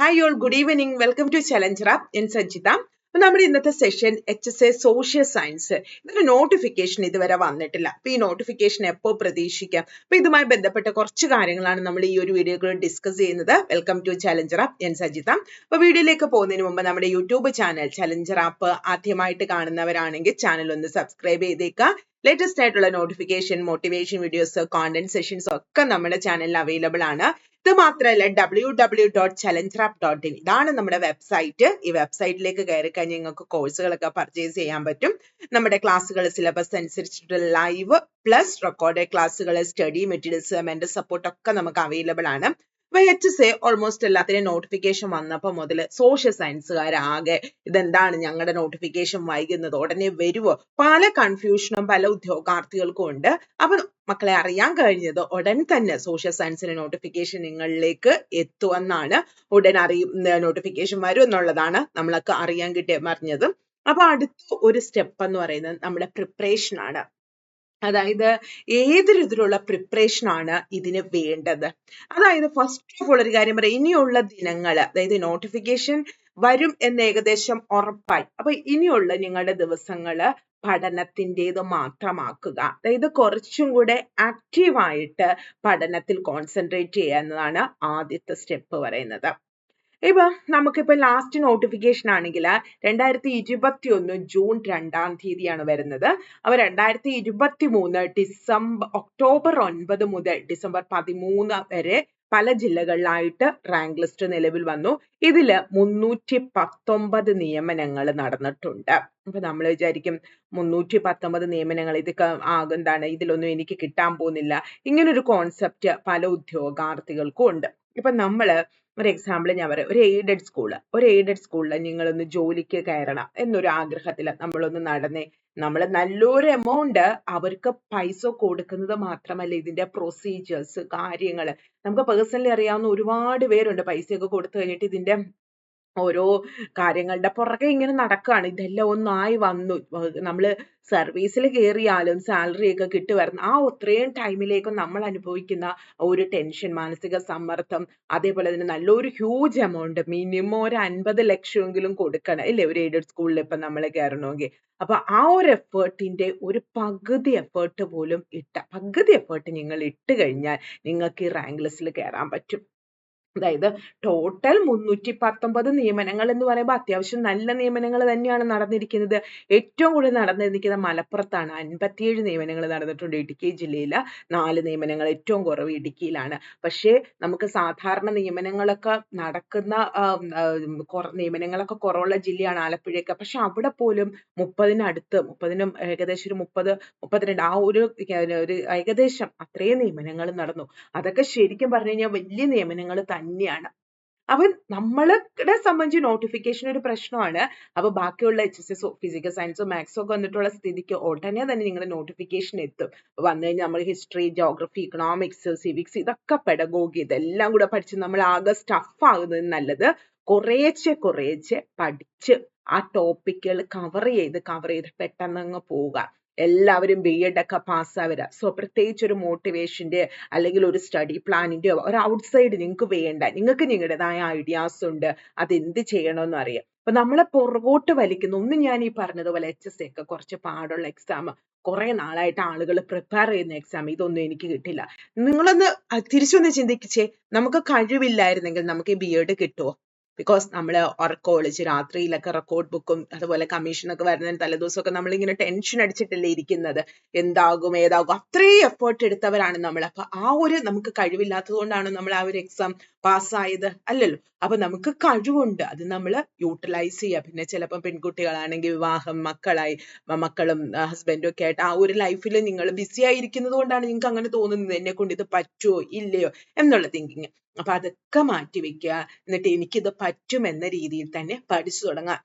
Hi all good evening welcome to challenger app N Sajitha അപ്പൊ നമ്മുടെ ഇന്നത്തെ session H S A social science ഇതിന്റെ notification ഇതുവരെ വന്നിട്ടില്ല. അപ്പൊ ഈ നോട്ടിഫിക്കേഷൻ എപ്പോ പ്രതീക്ഷിക്കാം? അപ്പൊ ഇതുമായി ബന്ധപ്പെട്ട കുറച്ച് കാര്യങ്ങളാണ് നമ്മൾ ഈ ഒരു വീഡിയോയിൽ ഡിസ്കസ് ചെയ്യുന്നത്. വെൽക്കം ടു ചലഞ്ചർ ആപ്പ് ഞാൻ സജിത അപ്പൊ വീഡിയോയിലേക്ക് പോകുന്നതിന് മുമ്പ് നമ്മുടെ യൂട്യൂബ് ചാനൽ ചലഞ്ചർ ആപ്പ് ആദ്യമായിട്ട് കാണുന്നവരാണെങ്കിൽ ചാനൽ ഒന്ന് സബ്സ്ക്രൈബ് ചെയ്തേക്കുക. ലേറ്റസ്റ്റ് ആയിട്ടുള്ള notification motivation videos content sessions ഒക്കെ നമ്മുടെ ചാനലിൽ അവൈലബിൾ ആണ്. ഇത് മാത്രമല്ല W W dot challenger app dot in ഇതാണ് നമ്മുടെ വെബ്സൈറ്റ് ഈ വെബ്സൈറ്റിലേക്ക് കയറി കഴിഞ്ഞാൽ നിങ്ങൾക്ക് കോഴ്സുകളൊക്കെ പർച്ചേസ് ചെയ്യാൻ പറ്റും. നമ്മുടെ ക്ലാസ്സുകൾ സിലബസ് അനുസരിച്ചിട്ട് ലൈവ് പ്ലസ് റെക്കോർഡഡ് ക്ലാസ്സുകൾ സ്റ്റഡി മെറ്റീരിയൽസ് മെന്റൽ സപ്പോർട്ട് ഒക്കെ നമുക്ക് അവൈലബിൾ ആണ്. അപ്പൊ ഓൾമോസ്റ്റ് എല്ലാത്തിനും നോട്ടിഫിക്കേഷൻ വന്നപ്പോൾ മുതൽ സോഷ്യൽ സയൻസുകാരാകെ ഇതെന്താണ് ഞങ്ങളുടെ നോട്ടിഫിക്കേഷൻ വൈകുന്നത്? ഉടനെ വരുവോ? പല കൺഫ്യൂഷനും പല ഉദ്യോഗാർത്ഥികൾക്കും ഉണ്ട്. അപ്പൊ മക്കളെ അറിയാൻ കഴിഞ്ഞത് ഉടൻ തന്നെ സോഷ്യൽ സയൻസിന്റെ നോട്ടിഫിക്കേഷൻ നിങ്ങളിലേക്ക് എത്തുമെന്നാണ് ഉടൻ അറിയും നോട്ടിഫിക്കേഷൻ വരും എന്നുള്ളതാണ് നമ്മളൊക്കെ അറിയാൻ കിട്ടിയ പറഞ്ഞത്. അപ്പൊ അടുത്ത ഒരു സ്റ്റെപ്പ് എന്ന് പറയുന്നത് നമ്മുടെ പ്രിപ്പറേഷൻ ആണ്. അതായത് ഏത് രീതിയിലുള്ള പ്രിപ്പറേഷൻ ആണ് ഇതിന് വേണ്ടത്. അതായത് ഫസ്റ്റ് ഓഫ് ഓൾ ഒരു കാര്യം പറയാം. ഇനിയുള്ള ദിനങ്ങൾ അതായത് നോട്ടിഫിക്കേഷൻ വരും എന്ന് ഏകദേശം ഉറപ്പായി. അപ്പൊ ഇനിയുള്ള നിങ്ങളുടെ ദിവസങ്ങൾ പഠനത്തിന്റെത് മാത്രമാക്കുക. അതായത് കുറച്ചും കൂടെ ആക്റ്റീവായിട്ട് പഠനത്തിൽ കോൺസെൻട്രേറ്റ് ചെയ്യുക എന്നതാണ് ആദ്യത്തെ സ്റ്റെപ്പ് പറയുന്നത്. ഇപ്പൊ നമുക്കിപ്പോ ലാസ്റ്റ് നോട്ടിഫിക്കേഷൻ ആണെങ്കിൽ രണ്ടായിരത്തി ഇരുപത്തി ഒന്ന് ജൂൺ രണ്ടാം തീയതിയാണ് വരുന്നത്. അപ്പൊ രണ്ടായിരത്തി ഇരുപത്തി മൂന്ന് ഡിസംബർ ഒക്ടോബർ ഒൻപത് മുതൽ ഡിസംബർ പതിമൂന്ന് വരെ പല ജില്ലകളിലായിട്ട് റാങ്ക് ലിസ്റ്റ് നിലവിൽ വന്നു. ഇതിൽ മുന്നൂറ്റി പത്തൊമ്പത് നിയമനങ്ങൾ നടന്നിട്ടുണ്ട്. അപ്പൊ നമ്മൾ വിചാരിക്കും മുന്നൂറ്റി പത്തൊമ്പത് നിയമനങ്ങൾ ഇതൊക്കെ ആകെന്താണ് ഇതിലൊന്നും എനിക്ക് കിട്ടാൻ പോകുന്നില്ല. ഇങ്ങനൊരു കോൺസെപ്റ്റ് പല ഉദ്യോഗാർത്ഥികൾക്കും ഉണ്ട്. ഇപ്പൊ നമ്മൾ ഒരു എക്സാമ്പിൾ ഞാൻ പറയാം. ഒരു എയ്ഡഡ് സ്കൂൾ ഒരു എയ്ഡഡ് സ്കൂളിൽ നിങ്ങളൊന്ന് ജോലിക്ക് കയറണം എന്നൊരു ആഗ്രഹത്തിൽ നമ്മളൊന്ന് നടന്നേ. നമ്മൾ നല്ലൊരു എമൗണ്ട് അവർക്ക് പൈസ കൊടുക്കുന്നത് മാത്രമല്ല ഇതിന്റെ പ്രൊസീജിയേഴ്സ് കാര്യങ്ങൾ നമുക്ക് പേഴ്സണലി അറിയാവുന്ന ഒരുപാട് പേരുണ്ട് പൈസയൊക്കെ കൊടുത്തു കഴിഞ്ഞിട്ട് ഇതിന്റെ ഓരോ കാര്യങ്ങളുടെ പുറകെ ഇങ്ങനെ നടക്കുകയാണ് ഇതെല്ലാം ഒന്നായി വന്നു. നമ്മൾ സർവീസിൽ കയറിയാലും സാലറി ഒക്കെ കിട്ടി വരുന്ന ആ അത്രയും ടൈമിലേക്ക് നമ്മൾ അനുഭവിക്കുന്ന ഒരു ടെൻഷൻ മാനസിക സമ്മർദ്ദം അതേപോലെ തന്നെ നല്ലൊരു ഹ്യൂജ് എമൗണ്ട് മിനിമം ഒരു അൻപത് ലക്ഷമെങ്കിലും കൊടുക്കണം. ഇല്ലേ? ഒരു എയ്ഡഡ് സ്കൂളിൽ ഇപ്പം നമ്മൾ കയറണമെങ്കിൽ. അപ്പൊ ആ ഒരു എഫേർട്ടിന്റെ ഒരു പകുതി എഫേർട്ട് പോലും ഇട്ട പകുതി എഫേർട്ട് നിങ്ങൾ ഇട്ട് കഴിഞ്ഞാൽ നിങ്ങൾക്ക് ഈ റാങ്ക് ലിസ്റ്റിൽ കയറാൻ പറ്റും. അതായത് ടോട്ടൽ മുന്നൂറ്റി പത്തൊമ്പത് നിയമനങ്ങൾ എന്ന് പറയുമ്പോൾ അത്യാവശ്യം നല്ല നിയമനങ്ങൾ തന്നെയാണ് നടന്നിരിക്കുന്നത്. ഏറ്റവും കൂടുതൽ നടന്നിരിക്കുന്നത് മലപ്പുറത്താണ്. അൻപത്തിയേഴ് നിയമനങ്ങൾ നടന്നിട്ടുണ്ട് ഇടുക്കി ജില്ലയിൽ നാല് നിയമനങ്ങൾ ഏറ്റവും കുറവ് ഇടുക്കിയിലാണ്. പക്ഷേ നമുക്ക് സാധാരണ നിയമനങ്ങളൊക്കെ നടക്കുന്ന നിയമനങ്ങളൊക്കെ കുറവുള്ള ജില്ലയാണ് ആലപ്പുഴയൊക്കെ. പക്ഷെ അവിടെ പോലും മുപ്പതിനടുത്ത് മുപ്പതിനും ഏകദേശം ഒരു മുപ്പത് മുപ്പത്തിരണ്ട് ആ ഒരു ഒരു ഏകദേശം അത്രയും നിയമനങ്ങൾ നടന്നു. അതൊക്കെ ശരിക്കും പറഞ്ഞു കഴിഞ്ഞാൽ വലിയ നിയമനങ്ങൾ തന്നെയാണ്. അപ്പൊ നമ്മളെ സംബന്ധിച്ച് നോട്ടിഫിക്കേഷൻ ഒരു പ്രശ്നമാണ്. അപ്പൊ ബാക്കിയുള്ള എച്ച് എസ് എസോ ഫിസിക്കൽ സയൻസോ മാത്സോ ഒക്കെ വന്നിട്ടുള്ള സ്ഥിതിക്ക് ഉടനെ തന്നെ നിങ്ങളുടെ നോട്ടിഫിക്കേഷൻ എത്തും. വന്നു കഴിഞ്ഞാൽ നമ്മൾ ഹിസ്റ്ററി ജോഗ്രഫി ഇക്കണോമിക്സ് സിവിക്സ് ഇതൊക്കെ പെഡഗോഗി ഇതെല്ലാം കൂടെ പഠിച്ച് നമ്മൾ ആകെ സ്റ്റഫ് ആകുന്നത് നല്ലത് കുറേശ്ശെ കുറേശ്ശെ പഠിച്ച് ആ ടോപ്പിക്കുകൾ കവർ ചെയ്ത് കവർ ചെയ്ത് പെട്ടെന്ന് അങ്ങ് പോവുക. എല്ലാവരും ബി എഡ് ഒക്കെ പാസ്സാവരാ സോ പ്രത്യേകിച്ച് ഒരു മോട്ടിവേഷന്റെ അല്ലെങ്കിൽ ഒരു സ്റ്റഡി പ്ലാനിന്റെ ഒരു ഔട്ട്സൈഡ് നിങ്ങൾക്ക് വേണ്ട. നിങ്ങൾക്ക് നിങ്ങളുടേതായ ഐഡിയാസ് ഉണ്ട്. അതെന്ത് ചെയ്യണമെന്ന് അറിയാം. അപ്പൊ നമ്മളെ പുറകോട്ട് വലിക്കുന്ന ഒന്ന് ഞാൻ ഈ പറഞ്ഞതുപോലെ എച്ച് എസ് ഒക്കെ കുറച്ച് പാടുള്ള എക്സാം കുറെ നാളായിട്ട് ആളുകൾ പ്രിപ്പയർ ചെയ്യുന്ന എക്സാം ഇതൊന്നും എനിക്ക് കിട്ടില്ല. നിങ്ങളൊന്ന് തിരിച്ചൊന്ന് ചിന്തിച്ചേ നമുക്ക് കഴിവില്ലായിരുന്നെങ്കിൽ നമുക്ക് ഈ ബി എഡ് കിട്ടുമോ ബിക്കോസ് നമ്മൾ ഉറക്കമൊളിച്ച് രാത്രിയിലൊക്കെ റെക്കോർഡ് ബുക്കും അതുപോലെ കമ്മീഷനൊക്കെ വരുന്നതിന് തലേദിവസമൊക്കെ നമ്മളിങ്ങനെ ടെൻഷൻ അടിച്ചിട്ടല്ലേ ഇരിക്കുന്നത്. എന്താകും ഏതാകും അത്രയും എഫേർട്ട് എടുത്തവരാണ് നമ്മൾ അപ്പൊ ആ ഒരു നമുക്ക് കഴിവില്ലാത്തത് കൊണ്ടാണ് നമ്മൾ ആ ഒരു എക്സാം പാസ്സായത് അല്ലല്ലോ? അപ്പൊ നമുക്ക് കഴിവുണ്ട്. അത് നമ്മൾ യൂട്ടിലൈസ് ചെയ്യുക. പിന്നെ ചിലപ്പോൾ പെൺകുട്ടികളാണെങ്കിൽ വിവാഹം മക്കളായി മക്കളും ഹസ്ബൻഡും ഒക്കെ ആയിട്ട് ആ ഒരു ലൈഫിൽ നിങ്ങൾ ബിസി ആയിരിക്കുന്നത് കൊണ്ടാണ് നിങ്ങൾക്ക് അങ്ങനെ തോന്നുന്നത്. എന്നെ കൊണ്ട് ഇത് പറ്റുമോ ഇല്ലയോ എന്നുള്ള തിങ്കിങ് അപ്പൊ അതൊക്കെ മാറ്റി വെക്കുക. എന്നിട്ട് എനിക്കിത് പറ്റും എന്ന രീതിയിൽ തന്നെ പഠിച്ചു തുടങ്ങാം.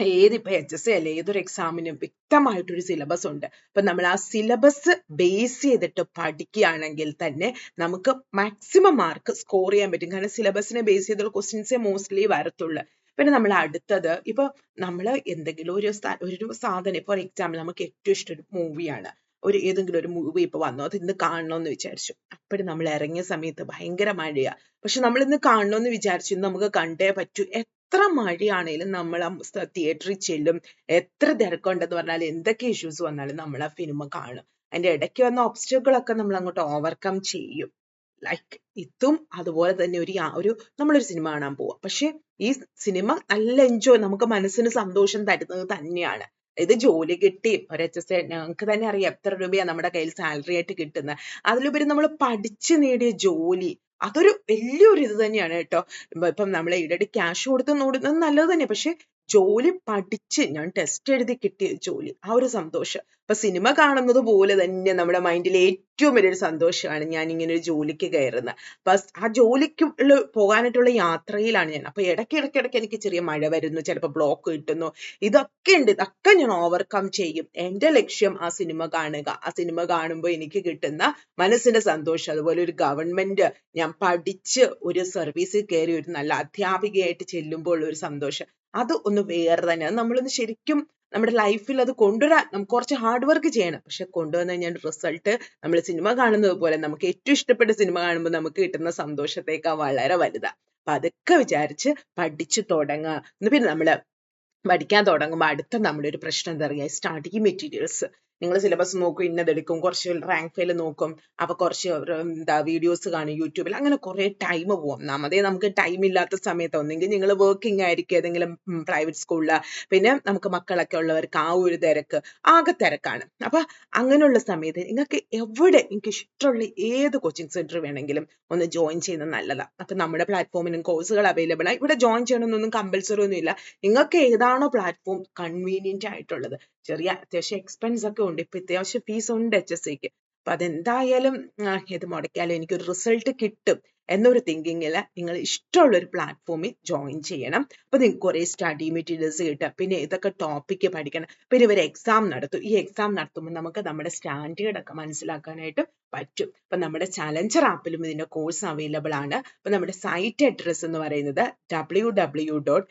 ഏതിപ്പോ എച്ച് എസ് അല്ലെ ഏതൊരു എക്സാമിനും വ്യക്തമായിട്ടൊരു സിലബസ് ഉണ്ട്. അപ്പൊ നമ്മൾ ആ സിലബസ് ബേസ് ചെയ്തിട്ട് പഠിക്കുകയാണെങ്കിൽ തന്നെ നമുക്ക് മാക്സിമം മാർക്ക് സ്കോർ ചെയ്യാൻ പറ്റും. കാരണം സിലബസിനെ ബേസ് ചെയ്തുള്ള ക്വസ്റ്റ്യൻസേ മോസ്റ്റ്ലി വരത്തുള്ളൂ. പിന്നെ നമ്മൾ അടുത്തത് ഇപ്പൊ നമ്മൾ എന്തെങ്കിലും ഒരു ഒരു സാധനം ഫോർ എക്സാമ്പിൾ നമുക്ക് ഏറ്റവും ഇഷ്ടം ഒരു മൂവിയാണ് ഒരു ഏതെങ്കിലും ഒരു മൂവി ഇപ്പൊ വന്നു അത് ഇന്ന് കാണണമെന്ന് വിചാരിച്ചു. അപ്പോഴും നമ്മൾ ഇറങ്ങിയ സമയത്ത് ഭയങ്കര മഴയാ. പക്ഷെ നമ്മൾ ഇന്ന് കാണണമെന്ന് വിചാരിച്ചു ഇന്ന് നമുക്ക് കണ്ടേ പറ്റൂ. എത്ര മഴയാണേലും നമ്മൾ ആ തിയേറ്ററിൽ ചെല്ലും. എത്ര തിരക്കുണ്ടെന്ന് പറഞ്ഞാൽ എന്തൊക്കെ ഇഷ്യൂസ് വന്നാലും നമ്മൾ ആ സിനിമ കാണും. അതിന്റെ ഇടയ്ക്ക് വന്ന ഒബ്സ്റ്റക്കിൾ ഒക്കെ നമ്മൾ അങ്ങോട്ട് ഓവർകം ചെയ്യും. ലൈക്ക് ഇതും അതുപോലെ തന്നെ ഒരു ഒരു നമ്മളൊരു സിനിമ കാണാൻ പോവാ. പക്ഷെ ഈ സിനിമ നല്ല എൻജോയ് നമുക്ക് മനസ്സിന് സന്തോഷം തരുന്നത് തന്നെയാണ്. ഇത് ജോലി കിട്ടി. ഒരു എച്ച് എസ് ഞങ്ങൾക്ക് തന്നെ അറിയാം എത്ര രൂപയാണ് നമ്മുടെ കയ്യിൽ സാലറി ആയിട്ട് കിട്ടുന്നത് അതിലുപരി നമ്മൾ പഠിച്ചു നേടിയ ജോലി അതൊരു വലിയൊരു ഇത് തന്നെയാണ് കേട്ടോ. ഇപ്പൊ- നമ്മൾ ഈയിടെ ക്യാഷ് കൊടുത്ത് നോടുന്നത് നല്ലത് തന്നെ പക്ഷെ ജോലി പഠിച്ച് ഞാൻ ടെസ്റ്റ് എഴുതി കിട്ടിയ ജോലി. ആ ഒരു സന്തോഷം. ഇപ്പൊ സിനിമ കാണുന്നത് പോലെ തന്നെ നമ്മുടെ മൈൻഡിൽ ഏറ്റവും വലിയൊരു സന്തോഷമാണ് ഞാൻ ഇങ്ങനെ ഒരു ജോലിക്ക് കയറുന്നത്. അപ്പൊ ആ ജോലിക്ക് ഉള്ള പോകാനായിട്ടുള്ള യാത്രയിലാണ് ഞാൻ. അപ്പൊ ഇടയ്ക്ക് ഇടയ്ക്ക് ഇടയ്ക്ക് എനിക്ക് ചെറിയ മഴ വരുന്നു ചിലപ്പോൾ ബ്ലോക്ക് കിട്ടുന്നു. ഇതൊക്കെ ഉണ്ട്. ഇതൊക്കെ ഞാൻ ഓവർകം ചെയ്യും. എന്റെ ലക്ഷ്യം ആ സിനിമ കാണുക. ആ സിനിമ കാണുമ്പോൾ എനിക്ക് കിട്ടുന്ന മനസ്സിന്റെ സന്തോഷം. അതുപോലെ ഒരു ഗവൺമെന്റ് ഞാൻ പഠിച്ച് ഒരു സർവീസിൽ കയറി ഒരു നല്ല അധ്യാപികയായിട്ട് ചെല്ലുമ്പോൾ ഉള്ള ഒരു സന്തോഷം. അത് ഒന്ന് വേറെ തന്നെ. അത് നമ്മളൊന്ന് ശരിക്കും നമ്മുടെ ലൈഫിൽ അത് കൊണ്ടുവരാൻ നമുക്ക് കുറച്ച് ഹാർഡ് വർക്ക് ചെയ്യണം. പക്ഷെ കൊണ്ടുവന്നു കഴിഞ്ഞാൽ റിസൾട്ട് നമ്മൾ സിനിമ കാണുന്നത് പോലെ നമുക്ക് ഏറ്റവും ഇഷ്ടപ്പെട്ട സിനിമ കാണുമ്പോൾ നമുക്ക് കിട്ടുന്ന സന്തോഷത്തേക്കാൾ വളരെ വലുതാ. അപ്പൊ അതൊക്കെ വിചാരിച്ച് പഠിച്ചു തുടങ്ങുക പിന്നെ നമ്മൾ പഠിക്കാൻ തുടങ്ങുമ്പോൾ അടുത്ത നമ്മുടെ ഒരു പ്രശ്നം എന്താ പറയുക സ്റ്റഡി മെറ്റീരിയൽസ് നിങ്ങൾ സിലബസ് നോക്കും ഇന്നതെടുക്കും കുറച്ച് റാങ്ക് ഫെയിൽ നോക്കും അപ്പൊ കുറച്ച് എന്താ വീഡിയോസ് കാണും യൂട്യൂബിൽ അങ്ങനെ കുറെ ടൈം പോകും. ഒന്നാമതേ നമുക്ക് ടൈം ഇല്ലാത്ത സമയത്ത് ഒന്നെങ്കിൽ നിങ്ങൾ വർക്കിംഗ് ആയിരിക്കും ഏതെങ്കിലും പ്രൈവറ്റ് സ്കൂളിൽ പിന്നെ നമുക്ക് മക്കളൊക്കെ ഉള്ളവർക്ക് ആ ഒരു തിരക്ക് ആകെ തിരക്കാണ്. അപ്പൊ അങ്ങനെയുള്ള സമയത്ത് നിങ്ങൾക്ക് എവിടെ നിങ്ങൾക്ക് ഇഷ്ടമുള്ള ഏത് കോച്ചിങ് സെന്റർ വേണമെങ്കിലും ഒന്ന് ജോയിൻ ചെയ്യുന്നത് നല്ലതാണ് അപ്പൊ നമ്മുടെ പ്ലാറ്റ്ഫോമിനും കോഴ്സുകൾ അവൈലബിൾ ആണ് ഇവിടെ ജോയിൻ ചെയ്യണമെന്നൊന്നും കമ്പൽസറി ഒന്നും ഇല്ല നിങ്ങൾക്ക് ഏതാണോ പ്ലാറ്റ്ഫോം കൺവീനിയന്റ് ആയിട്ടുള്ളത്. ചെറിയ അത്യാവശ്യം എക്സ്പെൻസ് ഒക്കെ ഉണ്ട്. ഇപ്പൊ അത്യാവശ്യം ഫീസ് ഉണ്ട് എച്ച് എസ് സിക്ക് അപ്പൊ അതെന്തായാലും ഇത് മുടക്കിയാലും എനിക്കൊരു റിസൾട്ട് കിട്ടും എന്നൊരു തിങ്കിങ്ങിൽ നിങ്ങൾ ഇഷ്ടമുള്ള ഒരു പ്ലാറ്റ്ഫോമിൽ ജോയിൻ ചെയ്യണം. അപ്പൊ നിങ്ങൾക്ക് കുറെ സ്റ്റഡി മെറ്റീരിയൽസ് കിട്ടും. പിന്നെ ഇതൊക്കെ ടോപ്പിക്ക് പഠിക്കണം. പിന്നെ ഇവർ എക്സാം നടത്തും. ഈ എക്സാം നടത്തുമ്പോൾ നമുക്ക് നമ്മുടെ സ്റ്റാൻഡേർഡ് ഒക്കെ മനസ്സിലാക്കാനായിട്ട് പറ്റും. അപ്പൊ നമ്മുടെ ചലഞ്ചർ ആപ്പിലും ഇതിന്റെ കോഴ്സ് അവൈലബിൾ ആണ്. അപ്പൊ നമ്മുടെ സൈറ്റ് അഡ്രസ് എന്ന് പറയുന്നത് W W dot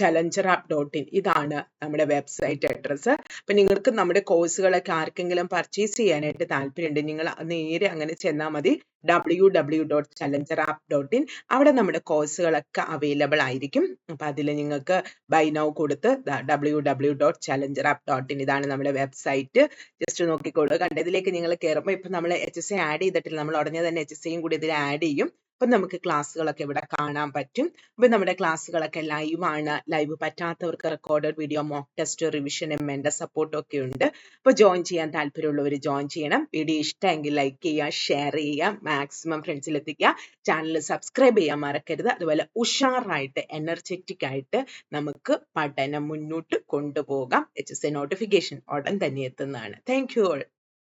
challenger app dot in ഇതാണ് നമ്മുടെ വെബ്സൈറ്റ് അഡ്രസ്സ് അപ്പൊ നിങ്ങൾക്ക് നമ്മുടെ കോഴ്സുകളൊക്കെ ആർക്കെങ്കിലും പർച്ചേസ് ചെയ്യാനായിട്ട് താല്പര്യമുണ്ട് നിങ്ങൾ നേരെ അങ്ങനെ ചെന്നാൽ മതി. W W dot challenger app dot in അവിടെ നമ്മുടെ കോഴ്സുകളൊക്കെ അവൈലബിൾ ആയിരിക്കും. അപ്പൊ അതിൽ നിങ്ങൾക്ക് ബൈ നൗ കൊടുത്ത് W W dot challenger app dot in ഇതാണ് നമ്മുടെ വെബ്സൈറ്റ് ജസ്റ്റ് നോക്കിക്കോളൂ കണ്ടതിലേക്ക് നിങ്ങൾ കയറുമ്പോൾ ഇപ്പൊ നമ്മൾ എച്ച് എസ് ആഡ് ചെയ്തിട്ടില്ല. നമ്മൾ ഉടനെ തന്നെ എച്ച് എസ് കൂടി ഇതിൽ ആഡ് ചെയ്യും. അപ്പൊ നമുക്ക് ക്ലാസ്സുകളൊക്കെ ഇവിടെ കാണാൻ പറ്റും. അപ്പൊ നമ്മുടെ ക്ലാസ്സുകളൊക്കെ ലൈവ് ആണ് live പറ്റാത്തവർക്ക് recorded video mock test revision mentor support ഒക്കെ ഉണ്ട്. അപ്പൊ ജോയിൻ ചെയ്യാൻ താല്പര്യമുള്ളവർ ജോയിൻ ചെയ്യണം. വീഡിയോ ഇഷ്ടമെങ്കിൽ ലൈക്ക് ചെയ്യുക ഷെയർ ചെയ്യുക മാക്സിമം ഫ്രണ്ട്സിൽ എത്തിക്കുക. ചാനൽ സബ്സ്ക്രൈബ് ചെയ്യാൻ മറക്കരുത്. അതുപോലെ ഉഷാറായിട്ട് എനർജറ്റിക് ആയിട്ട് നമുക്ക് പഠനം മുന്നോട്ട് കൊണ്ടുപോകാം. എച്ച് എസ് എ നോട്ടിഫിക്കേഷൻ ഉടൻ തന്നെ എത്തുന്നതാണ്. Thank you all